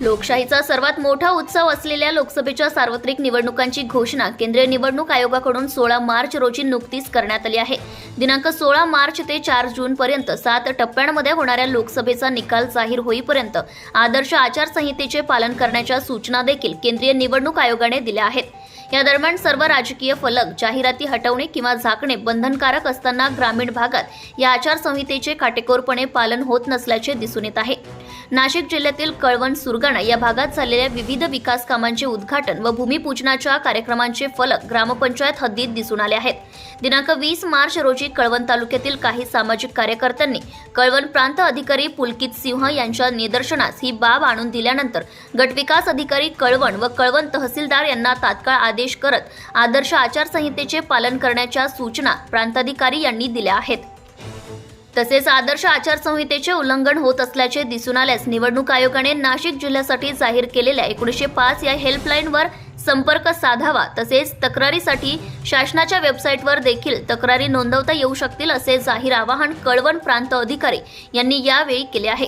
लोकशाहीचा सर्वात मोठा उत्सव असलेल्या लोकसभेच्या सार्वत्रिक निवडणुकांची घोषणा केंद्रीय निवडणूक आयोगाकडून सोळा मार्च रोजी नुकतीच करण्यात आली आहे. दिनांक सोळा मार्च ते चार जून पर्यंत सात टप्प्यांमध्ये होणाऱ्या लोकसभेचा निकाल जाहीर होईपर्यंत आदर्श आचारसंहितेचे पालन करण्याच्या सूचना देखील केंद्रीय निवडणूक आयोगाने दिल्या आहेत. या दरम्यान सर्व राजकीय फलक जाहिराती हटवणे किंवा झाकणे बंधनकारक असताना ग्रामीण भागात या आचारसंहितेचे काटेकोरपणे पालन होत नसल्याचे दिसून येत आहे. नाशिक जिल्ह्यातील कळवण सुरगाणा या भागात झालेल्या विविध विकास कामांचे उद्घाटन व भूमिपूजनाच्या कार्यक्रमांचे फलक ग्रामपंचायत हद्दीत दिसून आले आहेत. दिनांक वीस मार्च रोजी कळवण तालुक्यातील काही सामाजिक कार्यकर्त्यांनी कळवण प्रांत अधिकारी पुलकित सिंह यांच्या निदर्शनास ही बाब आणून दिल्यानंतर गटविकास अधिकारी कळवण व कळवण तहसीलदार यांना तात्काळ आदेश करत आदर्श आचारसंहितेचे पालन करण्याच्या सूचना प्रांताधिकारी यांनी दिल्या आहेत. तसेच आदर्श आचारसंहितेचे उल्लंघन होत असल्याचे दिसून आल्यास निवडणूक आयोगाने नाशिक जिल्ह्यासाठी जाहीर केलेल्या एकोणीसशे पाच या हेल्पलाईनवर संपर्क साधावा तसेच तक्रारीसाठी शासनाच्या वेबसाईटवर देखील तक्रारी नोंदवता येऊ शकतील असे जाहीर आवाहन कळवण प्रांत अधिकारी यांनी यावेळी केले आहे.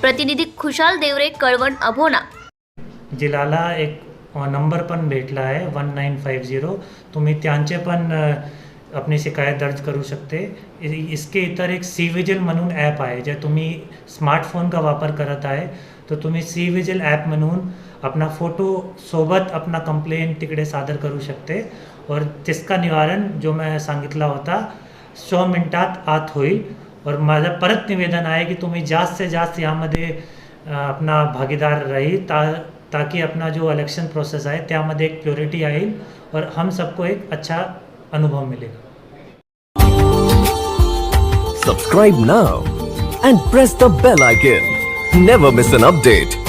प्रतिनिधी खुशाल देवरे कळवण अभोना. जिल्हाला एक नंबर पण भेटला आहे वन नाईन फाईव्ह झिरो. तुम्ही त्यांचे पण अ, आपली शिकायत दर्ज करू शकते। इसके इतर एक सी विजिल म्हणून ॲप आहे जे तुम्ही स्मार्टफ़ोन का वापर करत आहे तर तुम्ही सी विजिल ॲप म्हणून अपना फ़ोटो सोबत अपना कंप्लेन तिकडे सादर करू शकते। और तिसका निवारण जो मैं सांगितला होता सौ मिनिटात आत होईल। और माझं परत निवेदन आहे की तुम्ही जास्त से जास्त यामध्ये अपना भागीदार रही ता ताकि अपना जो इलेक्शन प्रोसेस है त्यामध्ये एक प्योरिटी आएगी और हम सबको एक अच्छा अनुभव मिलेगा Subscribe now and press the bell icon. Never miss an update.